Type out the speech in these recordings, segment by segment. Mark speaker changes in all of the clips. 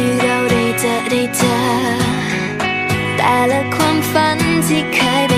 Speaker 1: ที่เราได้เจอได้เจอแต่ละความฝันที่เคย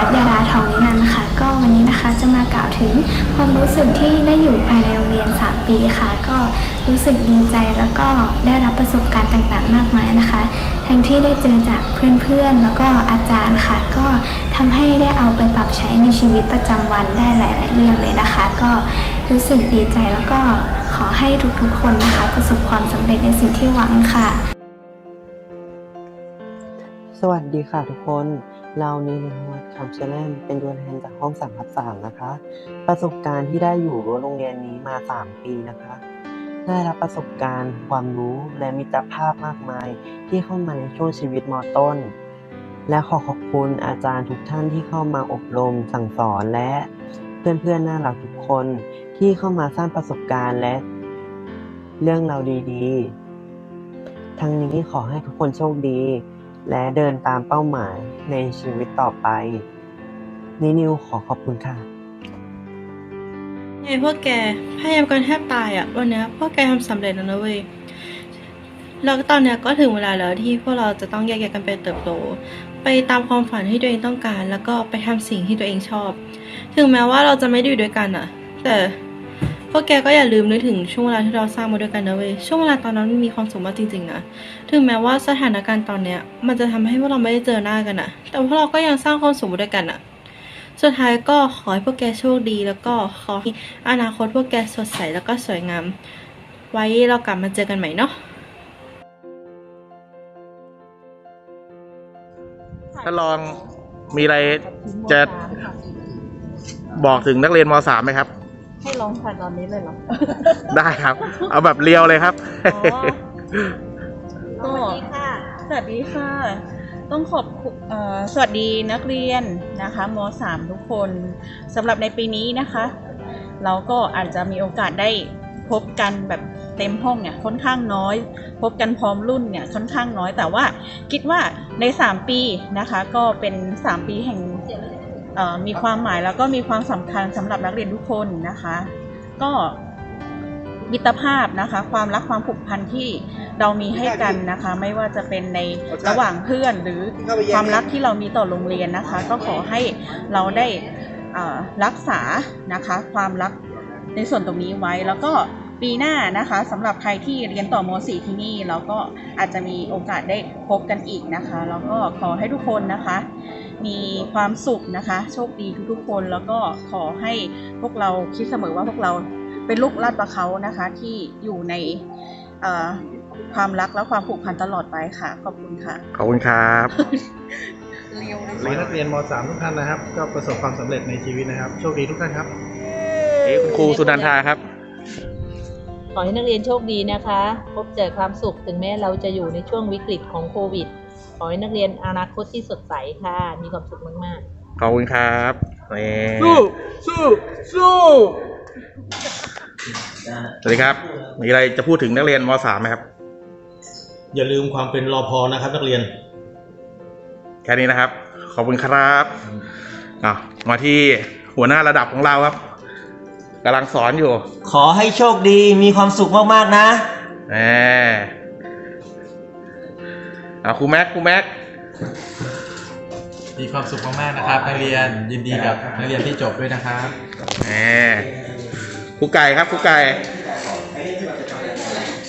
Speaker 1: เด็กห
Speaker 2: ญิงนัทยาดาทองนินันท์ค่ะก็วันนี้นะคะจะมากล่าวถึงความรู้สึกที่ได้อยู่ภายในโรงเรียน 3 ปีค่ะ ก็รู้สึกดีใจแล้วก็ได้รับประสบการณ์ต่างๆ มากมายนะคะ ทั้งที่ได้เจอจากเพื่อนๆ แล้วก็อาจารย์ค่ะ ก็ทำให้ได้เอาไปปรับใช้ในชีวิตประจำวันได้หลายๆเรื่องเลยนะคะ ก็รู้สึกดีใจแล้วก็ขอให้ทุกๆ คนนะคะ ประสบความสำเร็จในสิ่งที่หวังค่ะ
Speaker 3: สวัสดีค่ะทุกคน เรานิลนวดคำเชลมเป็นตัวแทนจากห้องสามทับสามนะคะ ประสบการณ์ที่ได้อยู่รั้วโรงเรียนนี้มา 3 ปีนะคะ ได้รับประสบการณ์ความรู้และมิตรภาพมากมายที่เข้ามาในช่วงชีวิตมต้น และขอขอบคุณอาจารย์ทุกท่านที่เข้ามาอบรมสั่งสอนและเพื่อนๆน่ารักทุกคนที่เข้ามาสร้างประสบการณ์และ เรื่องราวดีๆ ทั้งนี้ขอให้ทุกคนโชคดี และเดินตามเป้าหมายในชีวิตต่อไปนินิวขอขอบคุณค่ะ
Speaker 4: ไงพวกแกพยายามกันแทบตายอะวันนี้พวกแกทำสำเร็จแล้วนะเว้ยแล้วตอนนี้ก็ถึงเวลาแล้วที่พวกเราจะต้องแยกย้ายกันไปเติบโต ไปตามความฝันที่ตัวเองต้องการ แล้วก็ไปทำสิ่งที่ตัวเองชอบ ถึงแม้ว่าเราจะไม่ได้อยู่ด้วยกันอะ แต่ พวกแกก็อย่าลืมนึกถึงช่วงเวลาที่เราสร้างมาด้วยกันนะเว้ยช่วงเวลาตอนนั้นมันมีความสุขมากจริงๆนะถึงแม้ว่าสถานการณ์ตอนเนี้ย มันจะทำให้พวกเราไม่ได้เจอหน้ากันอะแต่พวกเราก็ยังสร้างความสุขมาด้วยกันอะสุดท้ายก็ขอให้พวกแกโชคดี แล้วก็ขอให้อนาคตพวกแกสดใสแล้วก็สวยงาม ไว้เรากลับมาเจอกันใหม่เนาะ
Speaker 5: ท่านรองมีอะไรจะบอกถึงนักเรียนม .3 ไหมครับ
Speaker 6: ให้ร้องค่ะตอนนี้เลยเหรอ
Speaker 5: ได้ครับ เอาแบบเรียวเลยครับ
Speaker 6: สวัสดีค่ะ สวัสดีค่ะ ต้องขอบคุณเอ่อสวัสดีนักเรียนนะคะม .3 ทุกคนสำหรับในปีนี้นะคะ เราก็อาจจะมีโอกาสได้พบกันแบบเต็มห้องเนี่ยค่อนข้างน้อย พบกันพร้อมรุ่นเนี่ยค่อนข้างน้อยแต่ว่าคิดว่าใน 3 ปีนะคะ ก็เป็น 3 ปีแห่งเอ่อ มีความหมายแล้วก็มีความสำคัญสำหรับนักเรียนทุกคนนะคะ ก็มิตรภาพนะคะ ความรักความผูกพันที่เรามีให้กันนะคะ ไม่ว่าจะเป็นในระหว่างเพื่อนหรือความรักที่เรามีต่อโรงเรียนนะคะ ก็ขอให้เราได้รักษานะคะ ความรักในส่วนตรงนี้ไว้ แล้วก็ปีหน้านะคะสำหรับใครที่เรียนต่อม .4 ที่นี่เราก็อาจจะมีโอกาสได้พบกันอีกนะคะ แล้วก็ขอให้ทุกคนนะคะ มีความสุขนะคะ โชคดีทุกๆคนแล้วก็ขอให้พวกเราคิดเสมอว่าพวกเราเป็นลูกลาดประเขานะคะ ที่อยู่ในเอ่อความรักและความผูกพันตลอดไปค่ะ ขอบคุณค่ะ
Speaker 5: ขอบคุณครับ
Speaker 7: ขอให้นักเรียนม .3 ทุกท่านนะครับ ก็ประสบความสำเร็จในชีวิตนะครับ โชคดีทุกท่านครับ
Speaker 5: นี่คุณครูสุนันทาครับ
Speaker 8: ขอให้นักเรียนโชคดีนะคะ พบเจอความสุขถึงแม้เราจะอยู่ในช่วงวิกฤตของโควิด ขอให้นักเรียนอนาคตที่สดใสค่ะ มีความสุขมากๆ
Speaker 5: ขอบคุณครับนี่
Speaker 7: สู้สู้สู้
Speaker 5: สวัสดีครับ มีอะไรจะพูดถึงนักเรียนม .3 ไหมครับ
Speaker 7: อย่าลืมความเป็นรอพอนะครับนักเรียน
Speaker 5: แค่นี้นะครับ ขอบคุณครับอะมาที่หัวหน้าระดับของเราครับกำลังสอนอยู่
Speaker 9: ขอให้โชคดีมีความสุขมาก ๆ นะ
Speaker 5: แหม อะครูแม็กครูแม็ก
Speaker 10: มีความสุขมากๆนะครับนักเรียนยินดีกับนักเรียนที่จบด้วยนะครับ
Speaker 5: แหมครูไก่ครับครูไก่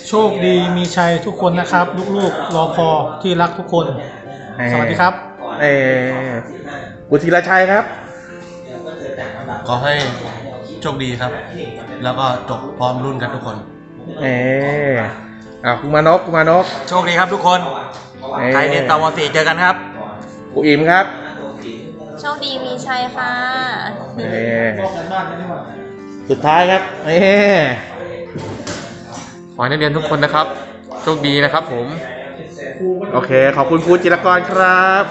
Speaker 7: โชคดีมีชัยทุกคนนะครับ ลูกๆรอพอที่รักทุกคนสวัสดีครับ
Speaker 5: เออกุธีรชัยครับ
Speaker 10: ขอให้โชคดีครับ แล้วก็จบพร้อมรุ่นกันทุกคน
Speaker 5: เอออะครูมานพครูมานพ
Speaker 10: โชคดีครับทุกคน
Speaker 5: เอ่อ
Speaker 10: ใครเรียนต่อม .4 เจอกันครับ
Speaker 5: ครูอิมครับ
Speaker 1: โชคดีมีชัยค่ะ
Speaker 5: เออสุดท้ายครับเออ
Speaker 10: ขอให้นักเรียนทุกคนนะครับ โชคดีนะครับผม
Speaker 5: โอเค ขอบคุณครูจิรกรครับ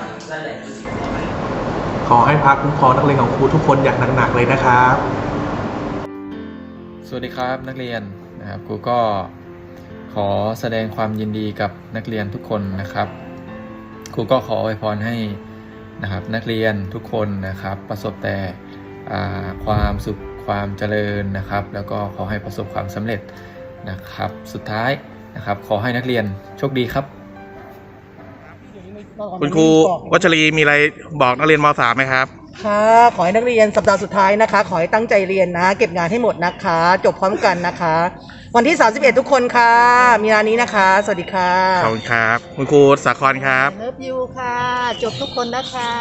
Speaker 7: ขอให้พักคุ้มครองนักเรียนของครูทุกคนอย่างหนักๆเลยนะครับ
Speaker 10: สวัสดีครับนักเรียนนะครับครูก็ ขอแสดงความยินดีกับนักเรียนทุกคนนะครับ ครูก็ขออวยพรให้นะครับนักเรียนทุกคนนะครับ ประสบแต่อ่าความสุขความเจริญนะครับ แล้วก็ขอให้ประสบความสำเร็จนะครับ สุดท้ายนะครับ ขอให้นักเรียนโชคดีครับ
Speaker 5: คุณครูวัชรีมีอะไรบอกนักเรียนม .3 ไหมครับ
Speaker 11: ค่ะขอให้นักเรียนสัปดาห์สุดท้ายนะคะ ขอให้ตั้งใจเรียนนะ เก็บงานให้หมดนะคะ จบพร้อมกันนะคะ วันที่ 31 ทุกคนค่ะ มีนานี้นะคะ สวัสดีค่ะ
Speaker 5: ขอบคุณครับ คุณครูสาครครับ
Speaker 11: เลิฟยูค่ะ จบทุกคนนะคะ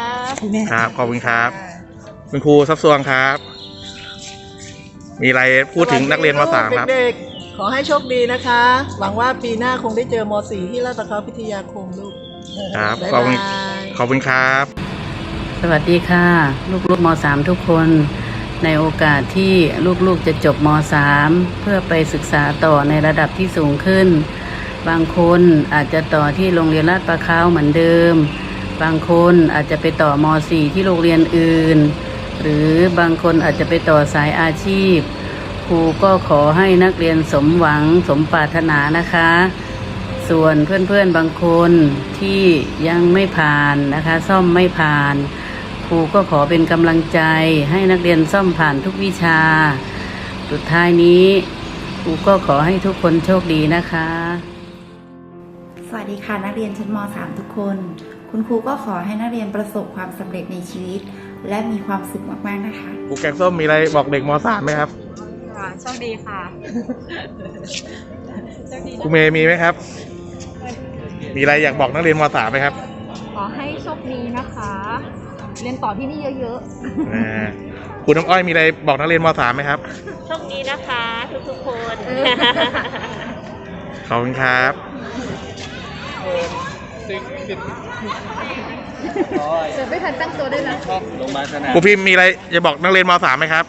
Speaker 5: ครับขอบคุณครับ คุณครูซับซวงครับ มีอะไรพูดถึงนักเรียนม .3 ครับ
Speaker 11: เด็กๆขอให้โชคดีนะคะ หวังว่าปีหน้าคงได้เจอม .4 ที่ลาดประเขาพิทยาคมลูก
Speaker 5: ครับ
Speaker 11: บ๊าย
Speaker 5: ขอบคุณ
Speaker 11: บาย
Speaker 5: ขอบคุณครับ
Speaker 8: สวัสดีค่ะ ลูกๆม .3 ทุกคน ในโอกาสที่ลูกๆจะจบม .3 เพื่อไปศึกษาต่อในระดับที่สูงขึ้น บางคนอาจจะต่อที่โรงเรียนลาดประเขาเหมือนเดิม บางคนอาจจะไปต่อม .4 ที่โรงเรียนอื่น หรือบางคนอาจจะไปต่อสายอาชีพ ครูก็ขอให้นักเรียนสมหวังสมปรารถนานะคะ ส่วนเพื่อนๆบางคนที่ยังไม่ผ่านนะคะ ซ่อมไม่ผ่าน รูก็ขอเป็นกำลังใจให้นักเรียนซ่อมผ่านทุกวิชา สุดท้ายนี้ครูก็ขอให้ทุกคนโชคดีนะคะ
Speaker 12: สวัสดีค่ะนักเรียนชั้นม .3 ทุกคนค
Speaker 13: คุณครูก็ขอให้นักเรียนประสบความสำเร็จในชีวิต และมีความสุขมากๆนะคะ
Speaker 5: ครูแกงส้มมีอะไรบอกเด็กม .3 ไหมครับ
Speaker 14: ค่ะโชคดีค่ะโชคดี
Speaker 5: ครูเมย์มีไหมครับ มีอะไรอยากบอกนักเรียนม .3 ไหมครับ
Speaker 14: ขอให้โชคดีนะคะ เรียนต่อที่นี่เยอะ
Speaker 5: อ่าครูน้ำอ้อยมีอะไรบอกนักเรียนม .3 ไหมครับ
Speaker 14: ๆโชคดีนะคะทุกๆคน
Speaker 5: ขอบคุณครับ
Speaker 14: จะไม่ทันตั้งตัวได้แล้ว
Speaker 5: ครูพิมพ์มีอะไรจะบอกนักเรียนม .3 ไหมครับ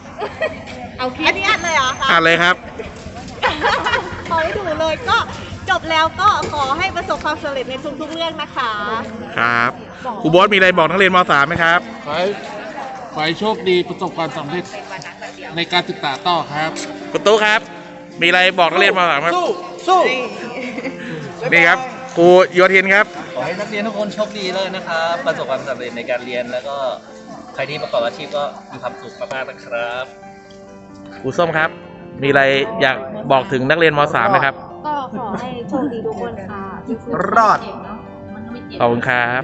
Speaker 14: เอาคลิป อันนี้อัดเลยเหรอคะ
Speaker 5: อ่านเลยครับ
Speaker 14: ขอให้ถูกเลยก็ จบแล้วก็ขอให้ประสบความสำเร็จในทุกๆเรื่องนะคะ
Speaker 5: ครับครูโบอสมีอะไรบอกนักเรียนม .3 ไหมครับ
Speaker 15: ขอให้ขอให้โชคดีประสบความสำเร็จในการศึกษาต่อครับ
Speaker 5: คุณตู้ครับ มีอะไรบอกนักเรียนม .3 ครับ
Speaker 16: สู้ สู้
Speaker 5: นี่ครับครูโยธินครับ
Speaker 17: ขอให้นักเรียนทุกคนโชคดีเลยนะครับ ประสบความสำเร็จในการเรียนแล้วก็ใครที่ประกอบอาชีพก็มีความสุขมากๆนะครับ
Speaker 5: ครูส้มครับ มีอะไรอยากบอกถึงนักเรียนม .3 ไหมครับ
Speaker 14: ก็ขอให้โชคดีทุกคนค่ะ
Speaker 16: รอด
Speaker 5: ขอบคุณครับ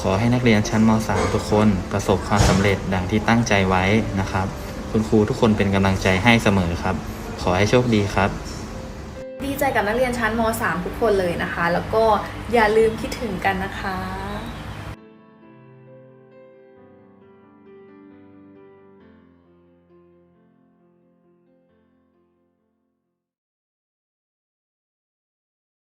Speaker 18: ขอให้นักเรียนชั้นม .3 ทุกคนประสบความสำเร็จดังที่ตั้งใจไว้นะครับ คุณครูทุกคนเป็นกำลังใจให้เสมอครับ ขอให้โชคดีครับ
Speaker 12: ดีใจกับนักเรียนชั้นม .3 ทุกคนเลยนะคะ แล้วก็อย่าลืมคิดถึงกันนะคะ